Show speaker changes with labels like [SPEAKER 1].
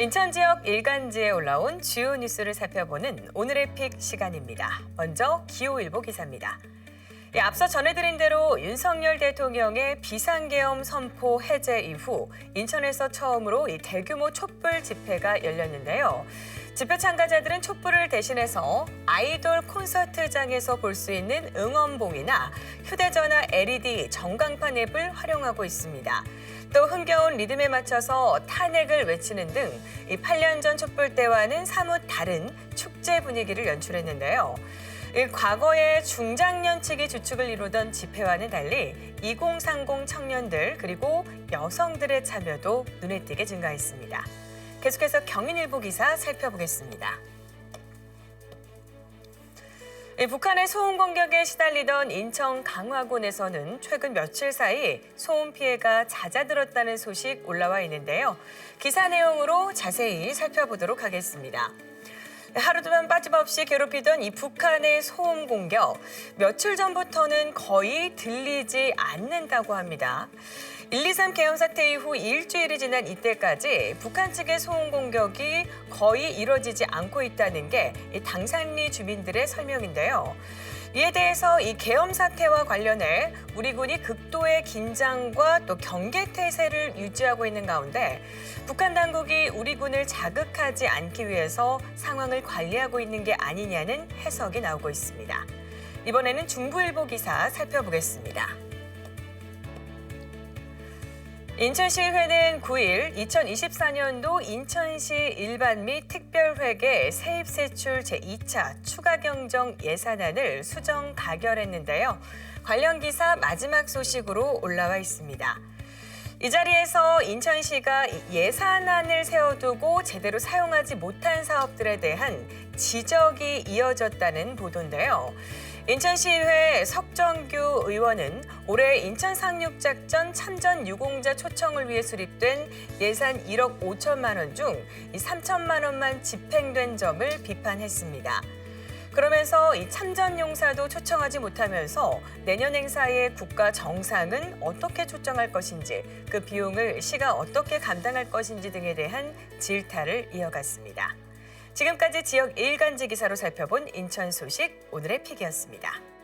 [SPEAKER 1] 인천 지역 일간지에 올라온 주요 뉴스를 살펴보는 오늘의 픽 시간입니다. 먼저 기호일보 기사입니다. 예, 앞서 전해드린 대로 윤석열 대통령의 비상계엄 선포 해제 이후 인천에서 처음으로 이 대규모 촛불 집회가 열렸는데요. 집회 참가자들은 촛불을 대신해서 아이돌 콘서트장에서 볼 수 있는 응원봉이나 휴대전화 LED 전광판 앱을 활용하고 있습니다. 또 흥겨운 리듬에 맞춰서 탄핵을 외치는 등이 8년 전 촛불 때와는 사뭇 다른 축제 분위기를 연출했는데요. 이 과거에 중장년 측이 주축을 이루던 집회와는 달리 2030 청년들 그리고 여성들의 참여도 눈에 띄게 증가했습니다. 계속해서 경인일보 기사 살펴보겠습니다. 이 북한의 소음 공격에 시달리던 인천 강화군에서는 최근 며칠 사이 소음 피해가 잦아들었다는 소식 올라와 있는데요. 기사 내용으로 자세히 살펴보도록 하겠습니다. 하루도면 빠짐없이 괴롭히던 이 북한의 소음 공격 며칠 전부터는 거의 들리지 않는다고 합니다. 1, 2, 3 계엄 사태 이후 일주일이 지난 이때까지 북한 측의 소음 공격이 거의 이뤄지지 않고 있다는 게이 당산리 주민들의 설명인데요. 이에 대해서 이 계엄 사태와 관련해 우리 군이 극도의 긴장과 또 경계 태세를 유지하고 있는 가운데 북한 당국이 우리 군을 자극하지 않기 위해서 상황을 관리하고 있는 게 아니냐는 해석이 나오고 있습니다. 이번에는 중부일보 기사 살펴보겠습니다. 인천시의회는 9일 2024년도 인천시 일반 및 특별회계 세입세출 제2차 추가경정 예산안을 수정 가결했는데요. 관련 기사 마지막 소식으로 올라와 있습니다. 이 자리에서 인천시가 예산안을 세워두고 제대로 사용하지 못한 사업들에 대한 지적이 이어졌다는 보도인데요. 인천시의회 석정규 의원은 올해 인천 상륙작전 참전 유공자 초청을 위해 수립된 예산 1억 5천만 원 중 3천만 원만 집행된 점을 비판했습니다. 그러면서 이 참전 용사도 초청하지 못하면서 내년 행사의 국가 정상은 어떻게 초청할 것인지 그 비용을 시가 어떻게 감당할 것인지 등에 대한 질타를 이어갔습니다. 지금까지 지역 일간지 기사로 살펴본 인천 소식 오늘의 픽이었습니다.